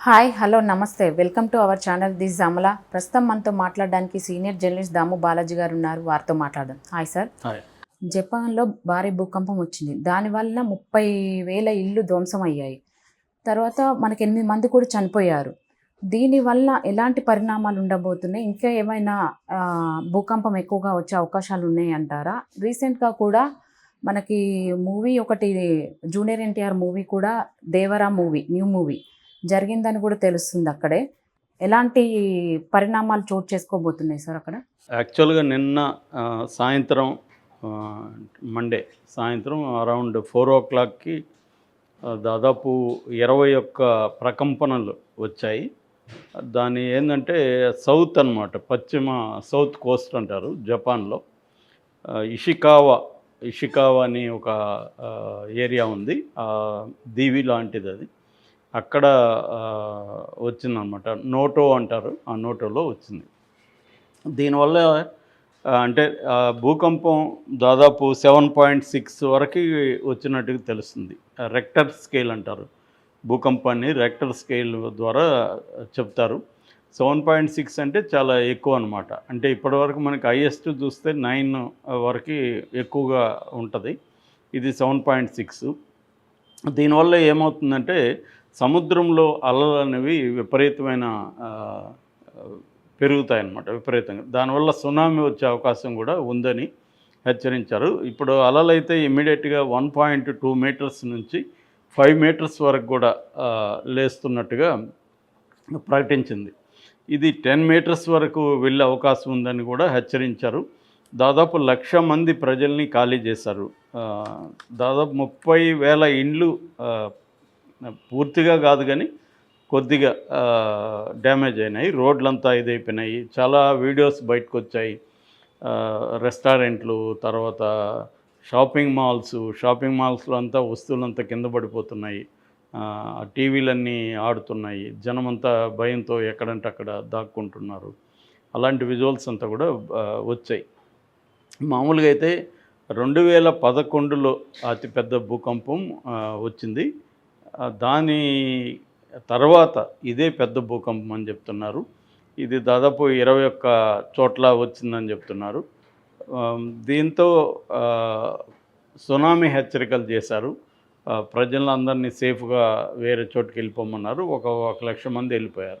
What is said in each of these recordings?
Hi hello నమస్తే. Welcome to our channel this Amala. ప్రస్తుతం మనతో మాట్లాడడానికి సీనియర్ జర్నలిస్ట్ దాము బాలాజీ గారు ఉన్నారు. వారితో మాట్లాడదాం. Hi sir. జపాన్లో భారీ భూకంపం వచ్చింది. దానివల్ల ముప్పై వేల ఇళ్ళు ధ్వంసం అయ్యాయి. తర్వాత మనకి ఎనిమిది మంది కూడా చనిపోయారు. దీనివల్ల ఎలాంటి పరిణామాలు ఉండబోతున్నాయి? ఇంకా ఏమైనా భూకంపం ఎక్కువగా వచ్చే అవకాశాలు ఉన్నాయి అంటారా? రీసెంట్గా కూడా మనకి మూవీ ఒకటి జూనియర్ ఎన్టీఆర్ మూవీ కూడా దేవరా మూవీ న్యూ మూవీ. జరిగిందని కూడా తెలుస్తుంది అక్కడే. ఎలాంటి పరిణామాలు చోటు చేసుకోబోతున్నాయి సార్ అక్కడ? యాక్చువల్గా నిన్న సాయంత్రం మండే సాయంత్రం అరౌండ్ ఫోర్ ఓ క్లాక్కి దాదాపు ఇరవై ఒక్క ప్రకంపనలు వచ్చాయి. దాని ఏంటంటే సౌత్ అన్నమాట పశ్చిమ సౌత్ కోస్ట్ అంటారు జపాన్లో. ఇషికావా ఇషికావా అని ఒక ఏరియా ఉంది. దీవి లాంటిది అది. అక్కడ వచ్చిందనమాట నోటో అంటారు. ఆ నోటోలో వచ్చింది. దీనివల్ల అంటే భూకంపం దాదాపు సెవెన్ పాయింట్ సిక్స్ వరకు వచ్చినట్టుగా తెలుస్తుంది. రెక్టర్ స్కేల్ అంటారు. భూకంపాన్ని రెక్టర్ స్కేల్ ద్వారా చెప్తారు. సెవెన్ పాయింట్ సిక్స్ అంటే చాలా ఎక్కువ అనమాట అంటే ఇప్పటివరకు మనకి హైయెస్ట్ చూస్తే నైన్ వరకు ఎక్కువగా ఉంటుంది. ఇది సెవెన్ పాయింట్ సిక్స్. దీనివల్ల ఏమవుతుందంటే సముద్రంలో అలలు అనేవి విపరీతమైన పెరుగుతాయన్నమాట పెరుగుతాయి అన్నమాట విపరీతంగా. దానివల్ల సునామీ వచ్చే అవకాశం కూడా ఉందని హెచ్చరించారు. ఇప్పుడు అలలు అయితే ఇమ్మీడియట్గా వన్ పాయింట్ టూ మీటర్స్ నుంచి ఫైవ్ మీటర్స్ వరకు కూడా లేస్తున్నట్టుగా ప్రకటించింది. ఇది టెన్ మీటర్స్ వరకు వెళ్ళే అవకాశం ఉందని కూడా హెచ్చరించారు. దాదాపు లక్ష మంది ప్రజల్ని ఖాళీ చేశారు. దాదాపు ముప్పై వేల ఇండ్లు పూర్తిగా కాదు కానీ కొద్దిగా డ్యామేజ్ అయినాయి. రోడ్లంతా ఇదైపోయినాయి. చాలా వీడియోస్ బయటకు వచ్చాయి రెస్టారెంట్లు తర్వాత షాపింగ్ మాల్స్ షాపింగ్ మాల్స్లో అంతా వస్తువులంతా కింద పడిపోతున్నాయి. టీవీలన్నీ ఆడుతున్నాయి. జనమంతా భయంతో ఎక్కడంటే అక్కడ దాక్కుంటున్నారు. అలాంటి విజువల్స్ అంతా కూడా వచ్చాయి. మామూలుగా అయితే రెండు వేల పదకొండులో అతిపెద్ద భూకంపం వచ్చింది. దాని తర్వాత ఇదే పెద్ద భూకంపం అని చెప్తున్నారు. ఇది దాదాపు ఇరవై ఒక్క చోట్ల వచ్చిందని చెప్తున్నారు. దీంతో సునామీ హెచ్చరికలు చేశారు. ప్రజలందరినీ సేఫ్గా వేరే చోటుకి వెళ్ళిపోమన్నారు. ఒక ఒక లక్ష మంది వెళ్ళిపోయారు.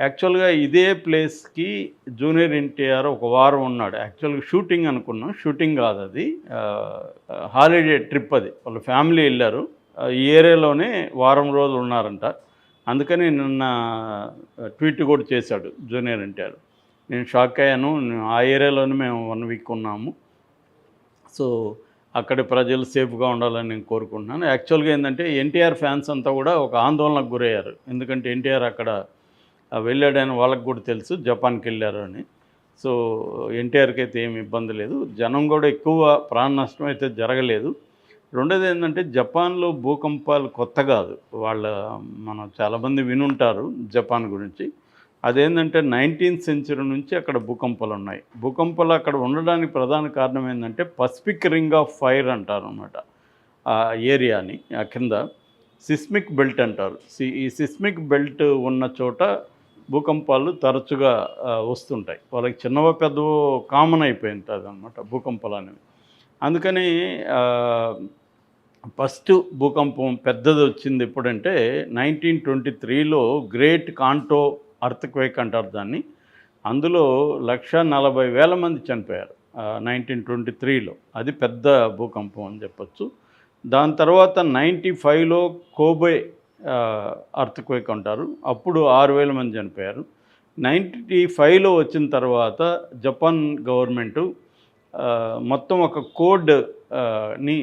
యాక్చువల్గా ఇదే ప్లేస్కి జూనియర్ ఎన్టీఆర్ ఒక వారం ఉన్నాడు. యాక్చువల్గా షూటింగ్ అనుకున్నాం. షూటింగ్ కాదు అది. హాలిడే ట్రిప్ అది. వాళ్ళ ఫ్యామిలీ వెళ్ళారు. ఈ ఏరియాలోనే వారం రోజులు ఉన్నారంట. అందుకని నిన్న ట్వీట్ కూడా చేశాడు జూనియర్ ఎన్టీఆర్. నేను షాక్ అయ్యాను. ఆ ఏరియాలోనే మేము వన్ వీక్ ఉన్నాము. సో అక్కడి ప్రజలు సేఫ్గా ఉండాలని నేను కోరుకుంటున్నాను. యాక్చువల్గా ఏంటంటే ఎన్టీఆర్ ఫ్యాన్స్ అంతా కూడా ఒక ఆందోళనకు గురయ్యారు. ఎందుకంటే ఎన్టీఆర్ అక్కడ వెళ్ళాడని వాళ్ళకి కూడా తెలుసు జపాన్కి వెళ్ళారు అని. సో ఎన్టీఆర్కి అయితే ఏమి ఇబ్బంది లేదు. జనం కూడా ఎక్కువ ప్రాణ నష్టం అయితే జరగలేదు. రెండోది ఏంటంటే జపాన్లో భూకంపాలు కొత్త కాదు. వాళ్ళ మనం చాలామంది వినుంటారు జపాన్ గురించి. అదేంటంటే నైన్టీన్త్ సెంచరీ నుంచి అక్కడ భూకంపాలు ఉన్నాయి. భూకంపాలు అక్కడ ఉండడానికి ప్రధాన కారణం ఏంటంటే పసిఫిక్ రింగ్ ఆఫ్ ఫైర్ అంటారు అనమాట ఆ ఏరియాని ఆ కింద సిస్మిక్ బెల్ట్ అంటారు. సి- ఈ సిస్మిక్ బెల్ట్ ఉన్న చోట భూకంపాలు తరచుగా వస్తుంటాయి. వాళ్ళకి చిన్నవో పెద్దవో కామన్ అయిపోయింది అదనమాట భూకంపాలు అనేవి. అందుకని ఫస్ట్ భూకంపం పెద్దది వచ్చింది ఎప్పుడంటే నైన్టీన్ ట్వంటీ త్రీలో గ్రేట్ కాంటో అర్త్క్వేక్ అంటారు దాన్ని. అందులో లక్ష నలభై వేల మంది చనిపోయారు నైన్టీన్ ట్వంటీ త్రీలో. అది పెద్ద భూకంపం అని చెప్పచ్చు. దాని తర్వాత నైంటీ ఫైవ్లో కోబే అర్త్క్వేక్ అంటారు. అప్పుడు ఆరు వేల మంది చనిపోయారు. నైంటీ ఫైవ్లో వచ్చిన తర్వాత జపాన్ గవర్నమెంటు మొత్తం ఒక కోడ్ని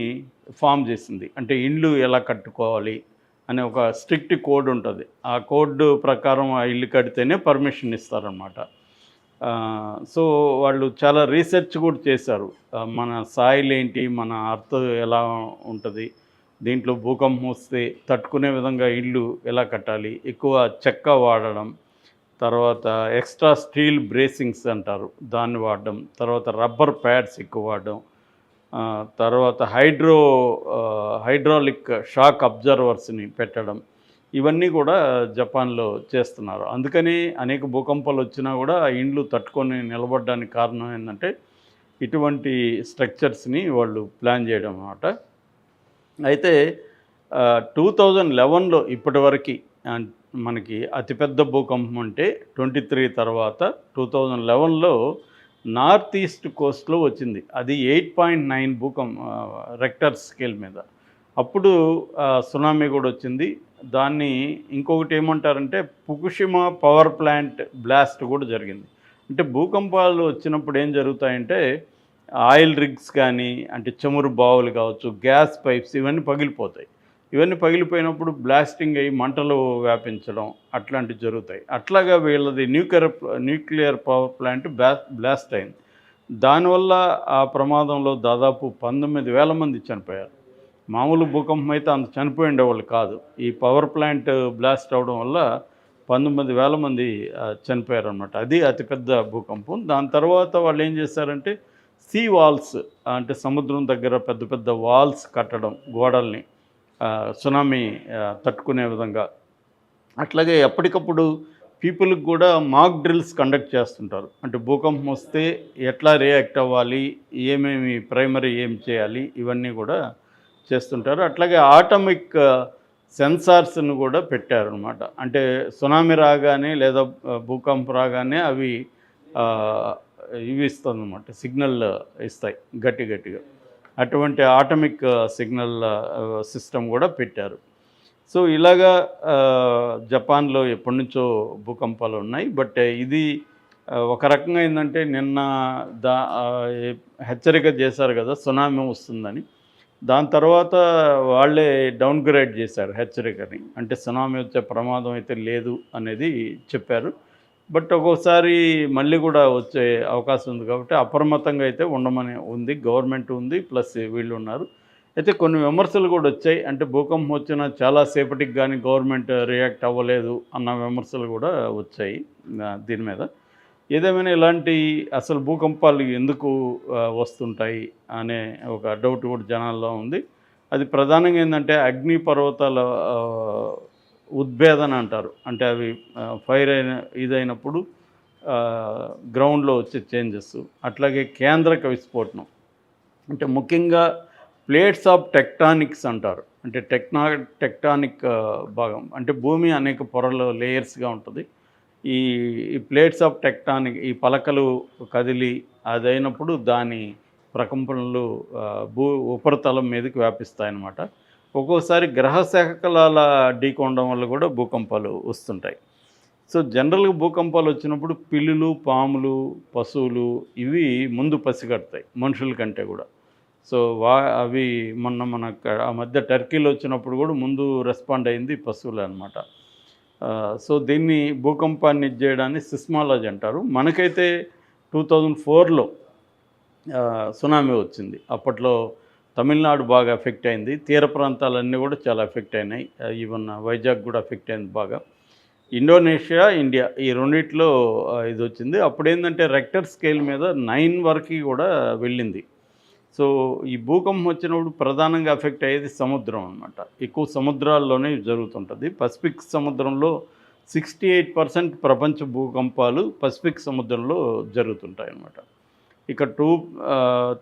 ఫామ్ చేసింది. అంటే ఇండ్లు ఎలా కట్టుకోవాలి అనే ఒక స్ట్రిక్ట్ కోడ్ ఉంటుంది. ఆ కోడ్ ప్రకారం ఆ ఇల్లు కడితేనే పర్మిషన్ ఇస్తారనమాట సో వాళ్ళు చాలా రీసెర్చ్ కూడా చేశారు. మన సాయిల్ ఏంటి మన అర్త్ ఎలా ఉంటుంది దీంట్లో భూకంపం వస్తే తట్టుకునే విధంగా ఇల్లు ఎలా కట్టాలి ఎక్కువ చెక్క వాడడం తర్వాత ఎక్స్ట్రా స్టీల్ బ్రేసింగ్స్ అంటారు దాన్ని వాడడం తర్వాత రబ్బర్ ప్యాడ్స్ ఎక్కువ వాడడం తర్వాత హైడ్రో హైడ్రాలిక్ షాక్ అబ్జర్వర్స్ని పెట్టడం ఇవన్నీ కూడా జపాన్లో చేస్తున్నారు. అందుకని అనేక భూకంపాలు వచ్చినా కూడా ఆ ఇండ్లు తట్టుకొని నిలబడడానికి కారణం ఏంటంటే ఇటువంటి స్ట్రక్చర్స్ని వాళ్ళు ప్లాన్ చేయడం అన్నమాట. అయితే టూ థౌజండ్ లెవెన్లో ఇప్పటివరకు మనకి అతిపెద్ద భూకంపం అంటే ట్వంటీ త్రీ తర్వాత టూ థౌజండ్ లెవెన్లో నార్త్ ఈస్ట్ కోస్ట్లో వచ్చింది. అది ఎయిట్ పాయింట్ నైన్ భూకం రెక్టర్ స్కేల్ మీద. అప్పుడు సునామీ కూడా వచ్చింది. దాన్ని ఇంకొకటి ఏమంటారంటే పుకుషిమా పవర్ ప్లాంట్ బ్లాస్ట్ కూడా జరిగింది. అంటే భూకంపాలు వచ్చినప్పుడు ఏం జరుగుతాయంటే ఆయిల్ రిగ్స్ కానీ అంటే చమురు బావులు కావచ్చు గ్యాస్ పైప్స్ ఇవన్నీ పగిలిపోతాయి. ఇవన్నీ పగిలిపోయినప్పుడు బ్లాస్టింగ్ అయ్యి మంటలు వ్యాపించడం అట్లాంటివి జరుగుతాయి. అట్లాగా వీళ్ళది nuclear nuclear power plant blast అయింది. దానివల్ల ఆ ప్రమాదంలో దాదాపు పంతొమ్మిది వేల మంది చనిపోయారు. మామూలు భూకంపం అయితే అంత చనిపోయి ఉండేవాళ్ళు కాదు. ఈ పవర్ ప్లాంట్ బ్లాస్ట్ అవడం వల్ల పంతొమ్మిది వేల మంది చనిపోయారు అనమాట అది అతిపెద్ద భూకంపం. దాని తర్వాత వాళ్ళు ఏం చేశారంటే సీ వాల్స్ అంటే సముద్రం దగ్గర పెద్ద పెద్ద వాల్స్ కట్టడం గోడల్ని సునామీ తట్టుకునే విధంగా. అట్లాగే ఎప్పటికప్పుడు పీపుల్కి కూడా మాక్ డ్రిల్స్ కండక్ట్ చేస్తుంటారు. అంటే భూకంపం వస్తే ఎట్లా రియాక్ట్ అవ్వాలి ఏమేమి ప్రైమరీ ఏం చేయాలి ఇవన్నీ కూడా చేస్తుంటారు. అట్లాగే ఆటమిక్ సెన్సార్స్ను కూడా పెట్టారు అనమాట అంటే సునామీ రాగానే లేదా భూకంపం రాగానే అవి ఇవి ఇస్తుంది అనమాట సిగ్నల్ ఇస్తాయి గట్టి గట్టిగా అటువంటి ఆటమిక్ సిగ్నల్ సిస్టమ్ కూడా పెట్టారు. సో ఇలాగా జపాన్లో ఎప్పటి నుంచో భూకంపాలు ఉన్నాయి. బట్ ఇది ఒక రకంగా ఏంటంటే నిన్న దా హెచ్చరిక చేశారు కదా సునామీ వస్తుందని. దాని తర్వాత వాళ్ళే డౌన్గ్రేడ్ చేశారు హెచ్చరికని. అంటే సునామీ వచ్చే ప్రమాదం అయితే లేదు అనేది చెప్పారు. బట్ ఒక్కోసారి మళ్ళీ కూడా వచ్చే అవకాశం ఉంది కాబట్టి అప్రమత్తంగా అయితే ఉండమని ఉంది గవర్నమెంట్ ఉంది ప్లస్ వీళ్ళు ఉన్నారు. అయితే కొన్ని విమర్శలు కూడా వచ్చాయి. అంటే భూకంపం వచ్చిన చాలాసేపటికి కానీ గవర్నమెంట్ రియాక్ట్ అవ్వలేదు అన్న విమర్శలు కూడా వచ్చాయి దీని మీద. ఏదేమైనా ఇలాంటి అసలు భూకంపాలు ఎందుకు వస్తుంటాయి అనే ఒక డౌట్ కూడా జనాల్లో ఉంది. అది ప్రధానంగా ఏంటంటే అగ్ని పర్వతాల ఉద్భేదన అంటారు. అంటే అవి ఫైర్ అయిన ఇదైనప్పుడు గ్రౌండ్లో వచ్చే చేంజెస్. అట్లాగే కేంద్రక విస్ఫోటనం అంటే ముఖ్యంగా ప్లేట్స్ ఆఫ్ టెక్టానిక్స్ అంటారు. అంటే టెక్నా టెక్టానిక్ భాగం. అంటే భూమి అనేక పొరలు లేయర్స్గా ఉంటుంది. ఈ ఈ ప్లేట్స్ ఆఫ్ టెక్టానిక్ ఈ పలకలు కదిలి అదైనప్పుడు దాని ప్రకంపనలు భూ ఉపరితలం మీదకి వ్యాపిస్తాయన్నమాట. ఒక్కోసారి గ్రహ శాఖలాల ఢీకొనడం వల్ల కూడా భూకంపాలు వస్తుంటాయి. సో జనరల్గా భూకంపాలు వచ్చినప్పుడు పిల్లులు పాములు పశువులు ఇవి ముందు పసిగడతాయి మనుషుల కంటే కూడా. సో వా అవి మొన్న మన క- ఆ మధ్య టర్కీలో వచ్చినప్పుడు కూడా ముందు రెస్పాండ్ అయింది పశువులు అనమాట సో దీన్ని భూకంపాన్ని ఇది చేయడాన్ని సిస్మాలజీ అంటారు. మనకైతే టూ థౌజండ్ ఫోర్లో సునామీ వచ్చింది. అప్పట్లో తమిళనాడు బాగా ఎఫెక్ట్ అయింది. తీర ప్రాంతాలన్నీ కూడా చాలా ఎఫెక్ట్ అయినాయి. ఈవెన్ వైజాగ్ కూడా ఎఫెక్ట్ అయింది బాగా. ఇండోనేషియా ఇండియా ఈ రెండిట్లో ఇది వచ్చింది. అప్పుడు ఏంటంటే రెక్టర్ స్కేల్ మీద నైన్ వరకు కూడా వెళ్ళింది. సో ఈ భూకంపం వచ్చినప్పుడు ప్రధానంగా ఎఫెక్ట్ అయ్యేది సముద్రం అనమాట ఎక్కువ సముద్రాల్లోనే జరుగుతుంటుంది. పసిఫిక్ సముద్రంలో సిక్స్టీ ఎయిట్ పర్సెంట్ ప్రపంచ భూకంపాలు పసిఫిక్ సముద్రంలో జరుగుతుంటాయి అన్నమాట ఇక two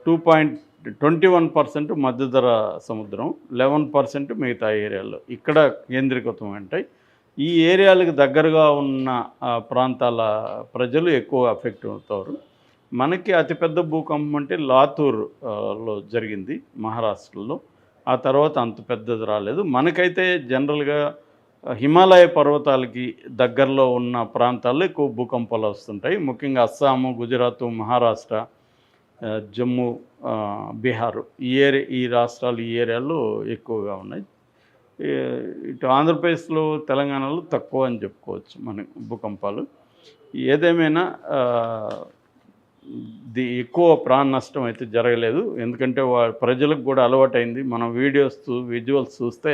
two point twenty one percent మధ్యధర సముద్రం లెవెన్ పర్సెంట్ మిగతా ఏరియాల్లో. ఇక్కడ కేంద్రీకృతం ఉంటాయి ఈ ఏరియాలకు దగ్గరగా ఉన్న ప్రాంతాల ప్రజలు ఎక్కువ అఫెక్ట్ అవుతారు. మనకి అతిపెద్ద భూకంపం అంటే లాతూర్లో జరిగింది మహారాష్ట్రలో. ఆ తర్వాత అంత పెద్దది రాలేదు. మనకైతే జనరల్గా హిమాలయ పర్వతాలకి దగ్గరలో ఉన్న ప్రాంతాల్లో ఎక్కువ భూకంపాలు వస్తుంటాయి. ముఖ్యంగా అస్సాము గుజరాత్ మహారాష్ట్ర జమ్మూ బీహారు బీహార్ ఈ ఏరియా ఈ రాష్ట్రాలు ఈ ఏరియాల్లో ఎక్కువగా ఉన్నాయి. ఇటు ఆంధ్రప్రదేశ్లో తెలంగాణలో తక్కువ అని చెప్పుకోవచ్చు మన భూకంపాలు. ఏదేమైనా ది ఎక్కువ ప్రాణ నష్టం అయితే జరగలేదు. ఎందుకంటే వా ప్రజలకు కూడా అలవాటైంది. మనం వీడియోస్ విజువల్స్ చూస్తే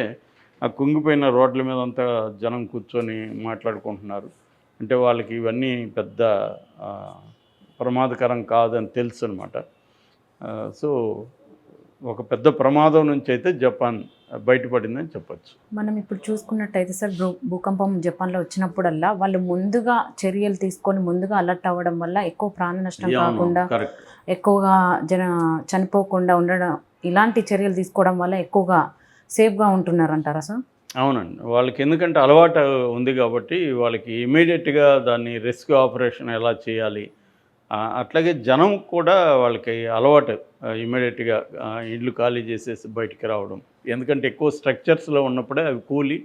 ఆ కుంగిపోయిన రోడ్ల మీద అంతా జనం కూర్చొని మాట్లాడుకుంటున్నారు. అంటే వాళ్ళకి ఇవన్నీ పెద్ద ప్రమాదకరం కాదని తెలుసు అనమాట సో ఒక పెద్ద ప్రమాదం నుంచి అయితే జపాన్ బయటపడిందని చెప్పొచ్చు. మనం ఇప్పుడు చూసుకున్నట్టయితే సార్ భూ భూకంపం జపాన్లో వచ్చినప్పుడల్లా వాళ్ళు ముందుగా చర్యలు తీసుకొని ముందుగా అలర్ట్ అవ్వడం వల్ల ఎక్కువ ప్రాణ నష్టం కాకుండా ఎక్కువగా జన చనిపోకుండా ఉండడం ఇలాంటి చర్యలు తీసుకోవడం వల్ల ఎక్కువగా సేఫ్గా ఉంటున్నారు అంటారా సార్? అవునండి. వాళ్ళకి ఎందుకంటే అలవాటు ఉంది కాబట్టి వాళ్ళకి ఇమీడియట్గా దాన్ని రెస్క్యూ ఆపరేషన్ ఎలా చేయాలి అట్లాగే జనం కూడా వాళ్ళకి అలవాటు ఇమీడియట్గా ఇల్లు ఖాళీ చేసేసి బయటికి రావడం. ఎందుకంటే ఎక్కువ స్ట్రక్చర్స్లో ఉన్నప్పుడే అవి కూలి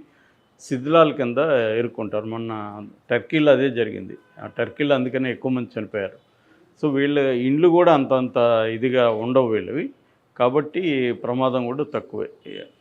శిథిలాల కింద ఎరుక్కుంటారు మొన్న టర్కీలో అదే జరిగింది. ఆ టర్కీలో అందుకనే ఎక్కువ మంది చనిపోయారు. సో వీళ్ళ ఇండ్లు కూడా అంతంత ఇదిగా ఉండవు వీళ్ళవి. కాబట్టి ప్రమాదం కూడా తక్కువే.